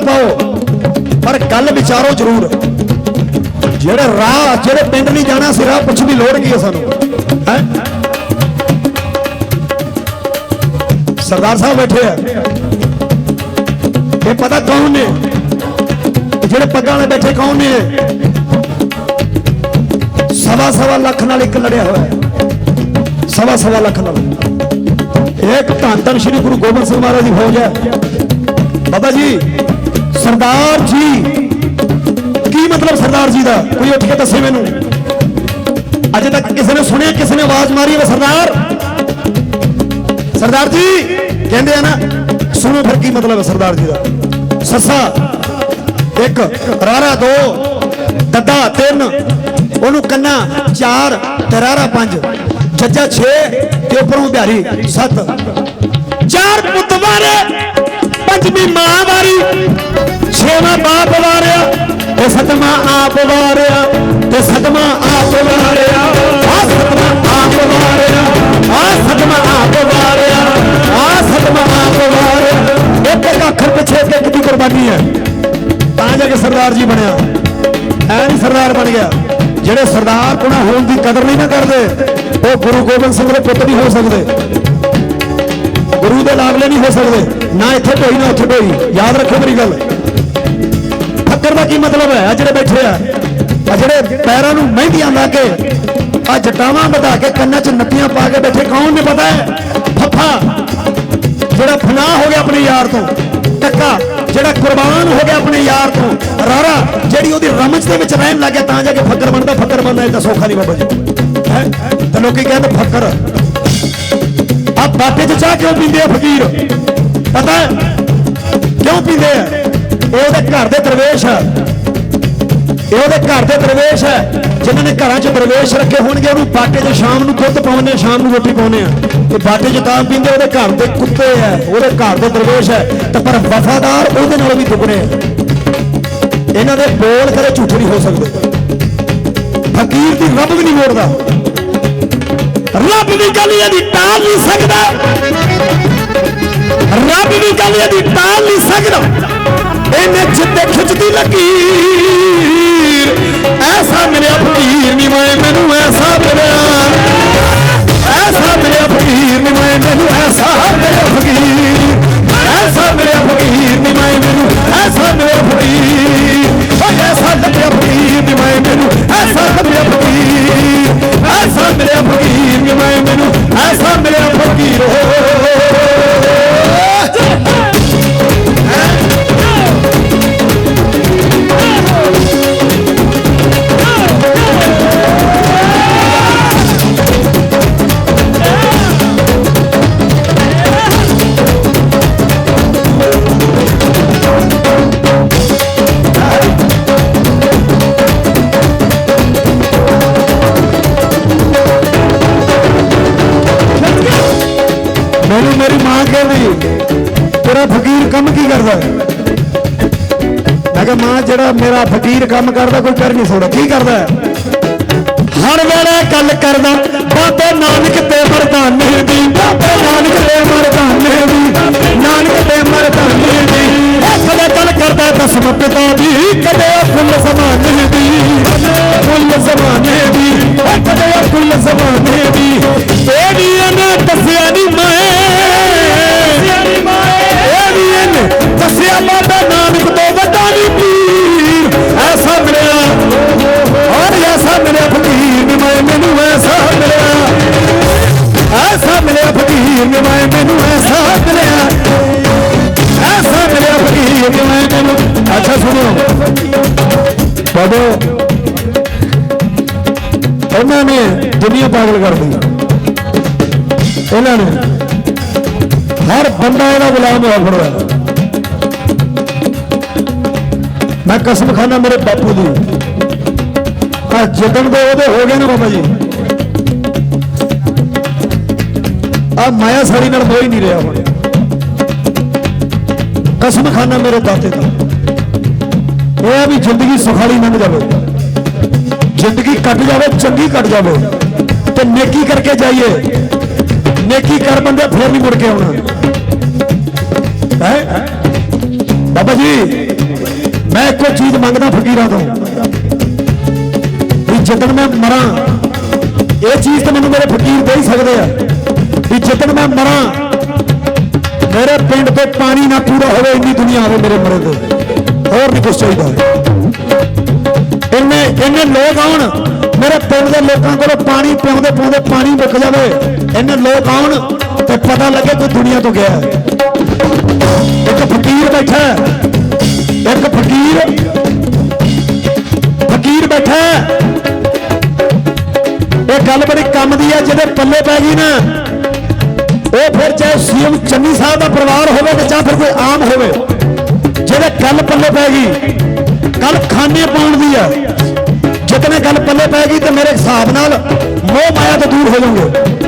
ਨਾ ਪਾਓ। ਪਰ ਗੱਲ ਵਿਚਾਰੋ ਜ਼ਰੂਰ। ਜਿਹੜੇ ਰਾਹ, ਜਿਹੜੇ ਪਿੰਡ ਨਹੀਂ ਜਾਣਾ ਸੀ ਰਾਹ ਪੁੱਛਣ ਦੀ ਲੋੜ ਕੀ ਹੈ ਸਾਨੂੰ? ਹੈ? ਸਰਦਾਰ ਸਾਹਿਬ ਬੈਠੇ ਆ। ਇਹ ਪਤਾ ਕੌਣ ਨੇ? ਜਿਹੜੇ ਪੱਗਾਂ ਵਾਲੇ ਬੈਠੇ ਕੌਣ ਨੇ ਸਵਾ ਸਵਾ ਲੱਖ ਨਾਲ ਇੱਕ ਲੜਿਆ ਹੋਇਆ ਸਵਾ ਸਵਾ ਲੱਖ ਨਾਲ। ਇੱਕ ਧੰਨ ਧੰਨ ਸ਼੍ਰੀ ਗੁਰੂ ਗੋਬਿੰਦ ਸਿੰਘ ਮਹਾਰਾਜ ਦੀ ਫੌਜ ਹੈ। ਬਾਬਾ ਜੀ ਸਰਦਾਰ ਜੀ। ਕੀ ਮਤਲਬ ਸਰਦਾਰ ਜੀ ਦਾ? ਕੋਈ ਉੱਠ ਕੇ ਦੱਸੇ ਮੈਨੂੰ। ਅਜੇ ਤੱਕ ਕਿਸੇ ਨੇ ਸੁਣਿਆ, ਕਿਸੇ ਨੇ ਆਵਾਜ਼ ਮਾਰੀ ਹੈ ਸਰਦਾਰ? ਸਰਦਾਰ ਜੀ, ਕਹਿੰਦੇ ਆ ਨਾ, ਸੁਣੋ ਫਿਰ ਕੀ ਮਤਲਬ ਹੈ ਸਰਦਾਰ ਜੀ ਦਾ। ਸੱਸਾ ਇੱਕ, ਰਾਰਾ, ਦੋ, ਦੱਦਾ, ਤਿੰਨ, ਉਹਨੂੰ ਕੰਨਾ, ਚਾਰ ਤੇ ਰਾਰਾ ਪੰਜ, ਜੱਜਾ 6 ਤੇ ਉੱਪਰੋਂ ਬਿਹਾਰੀ 7 ਚਾਰ ਪੁੱਤ ਵਾਰੇ ਪੰਜਵੀਂ ਮਾਂ ਵਾਰੀ ਛੇਵਾਂ ਬਾਪ ਵਾਰਿਆ ਤੇ ਸਤਵਾਂ ਆਪ ਵਾਰਿਆ ਤੇ ਸਤਵਾਂ ਆਪ ਵਾਰਿਆ। ਆ ਸਤਵਾਂ ਆਪ ਵਾਰਿਆ, ਆ ਸਤਵਾਂ ਆਪ ਵਾਰਿਆ, ਆ ਸਤਵਾਂ ਆਪ ਵਾਰਿਆ। ਇੱਕ ਇੱਕ ਅੱਖਰ ਪਿੱਛੇ ਇੱਕ ਦੀ ਕੁਰਬਾਨੀ ਹੈ। ਤਾਂ ਜਾ ਕੇ ਸਰਦਾਰ ਜੀ ਬਣਿਆ। ਐ ਨਹੀਂ ਸਰਦਾਰ ਬਣ ਗਿਆ। ਜਿਹੜੇ ਸਰਦਾਰ ਕੋਣਾ ਹੋਣ ਦੀ ਕਦਰ ਨਹੀਂ ਨਾ ਕਰਦੇ, ਉਹ ਗੁਰੂ ਗੋਬਿੰਦ ਸਿੰਘ ਦੇ ਪੁੱਤ ਨਹੀਂ ਹੋ ਸਕਦੇ। ਗੁਰੂ ਦੇ ਲਾਗਲੇ ਨਹੀਂ ਹੋ ਸਕਦੇ। ਨਾ ਇੱਥੇ ਢੋਈ, ਨਾ ਉੱਥੇ ਢੋਈ। ਯਾਦ ਰੱਖੋ ਮੇਰੀ ਗੱਲ। ਫੱਕਰ ਦਾ ਕੀ ਮਤਲਬ ਹੈ? ਆ ਜਿਹੜੇ ਬੈਠੇ ਆ ਆ ਜਿਹੜੇ ਪੈਰਾਂ ਨੂੰ ਮਹਿੰਦੀਆਂ ਲਾ ਕੇ ਆ ਜਟਾਵਾਂ ਵਧਾ ਕੇ ਕੰਨਾਂ 'ਚ ਨੱਤੀਆਂ ਪਾ ਕੇ ਬੈਠੇ, ਕੌਣ ਨੇ ਪਤਾ ਹੈ? ਫੱਫਾ, ਜਿਹੜਾ ਫਨਾਹ ਹੋ ਗਿਆ ਆਪਣੇ ਯਾਰ ਤੋਂ, ਟੱਕਾ, ਜਿਹੜਾ ਕੁਰਬਾਨ ਹੋ ਗਿਆ ਆਪਣੇ ਯਾਰ ਤੋਂ, ਰਾਰਾ, ਜਿਹੜੀ ਉਹਦੀ ਰਮਜ ਦੇ ਵਿੱਚ ਰਹਿਣ ਲੱਗ ਗਿਆ, ਤਾਂ ਜਾ ਕੇ ਫੱਕਰ ਬਣਦਾ ਫੱਕਰ ਬਣਦਾ, ਇਹ ਤਾਂ ਸੌਖਾ ਨਹੀਂ ਬਾਬਾ ਜੀ। ਹੈ? ਤੇ ਲੋਕੀ ਕਹਿੰਦੇ ਫੱਕਰ। ਆ ਬਾਟੇ 'ਚ ਚਾਹ ਕਿਉਂ ਪੀਂਦੇ ਆ ਫਕੀਰ? ਪਤਾ ਕਿਉਂ ਪੀਂਦੇ ਆ? ਘਰ ਦੇ ਦਰਵੇਸ਼ ਹੈ। ਇਹ ਉਹਦੇ ਘਰ ਦੇ ਦਰਵੇਸ਼ ਹੈ। ਜਿਨ੍ਹਾਂ ਨੇ ਘਰਾਂ 'ਚ ਦਰਵੇਸ਼ ਰੱਖੇ ਹੋਣਗੇ, ਉਹਨੂੰ ਬਾਟੇ 'ਚ ਸ਼ਾਮ ਨੂੰ ਦੁੱਧ ਪਾਉਂਦੇ, ਸ਼ਾਮ ਨੂੰ ਰੋਟੀ ਪਾਉਂਦੇ ਆ। ਤੇ ਬਾਟੇ 'ਚ ਤਾਂ ਪੀਂਦੇ, ਉਹਦੇ ਘਰ ਦੇ ਕੁੱਤੇ ਹੈ, ਉਹਦੇ ਘਰ ਦੇ ਦਰਵੇਸ਼ ਹੈ। ਤੇ ਪਰ ਵਫਾਦਾਰ ਉਹਦੇ ਨਾਲ ਵੀ ਦੁੱਗਣੇ ਆ। ਇਹਨਾਂ ਦੇ ਬੋਲ ਕਦੇ ਝੂਠ ਨਹੀਂ ਹੋ ਸਕਦੇ। ਫਕੀਰ ਦੀ ਰੱਬ ਵੀ ਨਹੀਂ ਮੋੜਦਾ। ਰੱਬ ਦੀ ਗੱਲ ਇਹਦੀ ਟਾਲ ਨਹੀਂ ਸਕਦਾ। ਰੱਬ ਦੀ ਗੱਲ ਇਹਦੀ ਟਾਲ ਨਹੀਂ ਸਕਦਾ। ਇਹਨੇ ਜਿੱਤੇ ਖਿੱਚਦੀ ਲਕੀਰ ਤੇਰਾ ਫਕੀਰ ਕੰਮ ਕੀ ਕਰਦਾ? ਮੈਂ ਕਿਹਾ, ਮਾਂ, ਜਿਹੜਾ ਮੇਰਾ ਫਕੀਰ ਕੰਮ ਕਰਦਾ, ਕੋਈ ਕਰ ਨਹੀਂ ਸਕਦਾ। ਕੀ ਕਰਦਾ ਹਰ ਵੇਲੇ ਗੱਲ ਕਰਦਾ, ਬਾਬੇ ਨਾਨਕ ਤੇ ਮਰਦਾਨੇ ਦੀ। ਬਾਬੇ ਨਾਨਕ ਤੇ ਮਰਦਾਨੇ ਦੀ। ਨਾਨਕ ਤੇ ਮਰਦਾਨੇ ਦੀ। ਕਦੇ ਗੱਲ ਕਰਦਾ ਦਸਮ ਪਿਤਾ ਦੀ। ਕਦੇ ਫੁੱਲ ਜ਼ਮਾਨੇ ਦੀ। ਫੁੱਲ ਜ਼ਮਾਨੇ ਦੀ। ਕਦੇ ਫੁੱਲ ਜ਼ਮਾਨੇ ਮੈਨੂੰ ਅੱਛਾ, ਸੁਣੋ। ਉਹਨਾਂ ਨੇ ਦੁਨੀਆ ਪਾਗਲ ਕਰ ਦਿੱਤੀ। ਇਹਨਾਂ ਨੇ ਹਰ ਬੰਦਾ ਇਹਦਾ ਗੁਲਾਮ ਹੋਇਆ ਫਿਰਦਾ ਮੈਂ ਕਸਮ ਖਾਨਾ ਮੇਰੇ ਬਾਪੂ ਦੀ। ਆ ਜਦੋਂ ਦੇ ਉਹਦੇ ਹੋ ਗਏ ਨਾ ਬਾਬਾ ਜੀ। ਆ ਮਾਇਆ ਸਾੜੀ ਨਾਲ ਮੋਹ ਹੀ ਨਹੀਂ ਰਿਹਾ ਹੁਣ ਕਸਮ ਖਾਨਾ ਮੇਰੇ ਦਾਤੇ ਦਾ। ਇਹ ਆ ਵੀ ਜ਼ਿੰਦਗੀ ਸੁਖਾਲੀ ਲੰਘ ਜਾਵੇ। ਜ਼ਿੰਦਗੀ ਕੱਟ ਜਾਵੇ, ਚੰਗੀ ਕੱਟ ਜਾਵੇ। ਤੇ ਨੇਕੀ ਕਰਕੇ ਜਾਈਏ। ਨੇਕੀ ਕਰ ਬੰਦੇ ਫੇਰ ਨਹੀਂ ਮੁੜ ਕੇ ਆਉਣਾ। ਹੈ? ਬਾਬਾ ਜੀ, ਮੈਂ ਇੱਕੋ ਚੀਜ਼ ਮੰਗਦਾ ਫਕੀਰਾਂ ਤੋਂ। ਵੀ ਜਦੋਂ ਮੈਂ ਮਰਾਂ, ਇਹ ਚੀਜ਼ ਤਾਂ ਮੈਨੂੰ ਮੇਰੇ ਫਕੀਰ ਦੇ ਹੀ ਸਕਦੇ ਆ। ਵੀ ਜਦੋਂ ਮੈਂ ਮਰਾਂ, ਮੇਰੇ ਪਿੰਡ ਤੋਂ ਪਾਣੀ ਨਾ ਪੂਰਾ ਹੋਵੇ, ਇੰਨੀ ਦੁਨੀਆ ਹੋਵੇ ਮੇਰੇ ਮਰੇ ਤੋਂ। ਹੋਰ ਨਹੀਂ ਕੁਛ ਚਾਹੀਦਾ। ਇੰਨੇ ਇੰਨੇ ਲੋਕ ਆਉਣ, ਮੇਰੇ ਪਿੰਡ ਦੇ ਲੋਕਾਂ ਕੋਲੋਂ ਪਾਣੀ ਪਿਆਉਂਦੇ ਪਿਆਉਂਦੇ ਪਾਣੀ ਮੁੱਕ ਜਾਵੇ। ਇੰਨੇ ਲੋਕ ਆਉਣ ਤੇ ਪਤਾ ਲੱਗੇ ਕੋਈ ਦੁਨੀਆ ਤੋਂ ਗਿਆ। ਇੱਕ ਫਕੀਰ ਬੈਠਾ ਇੱਕ ਫਕੀਰ। ਫਕੀਰ ਬੈਠਾ ਇਹ ਗੱਲ ਬੜੀ ਕੰਮ ਦੀ ਹੈ, ਜਿਹਦੇ ਪੱਲੇ ਪੈ ਗਈ ਨਾ, ਉਹ ਫਿਰ ਚਾਹੇ ਸੀਐਮ ਚੰਨੀ ਸਾਹਿਬ ਦਾ ਪਰਿਵਾਰ ਹੋਵੇ ਤੇ ਜਾਂ ਫਿਰ ਕੋਈ ਆਮ ਹੋਵੇ ਪੱਲੇ ਪੈ ਗਈ। ਗੱਲ ਖਾਨੇ ਪਾਉਣ ਦੀ ਆ। ਜਿਤਨੇ ਗੱਲ ਪੱਲੇ ਪੈ ਗਈ ਤੇ ਮੇਰੇ ਹਿਸਾਬ ਨਾਲ ਮੋਹ ਮਾਇਆ ਤੋਂ ਦੂਰ ਹੋ ਜਾਓਗੇ।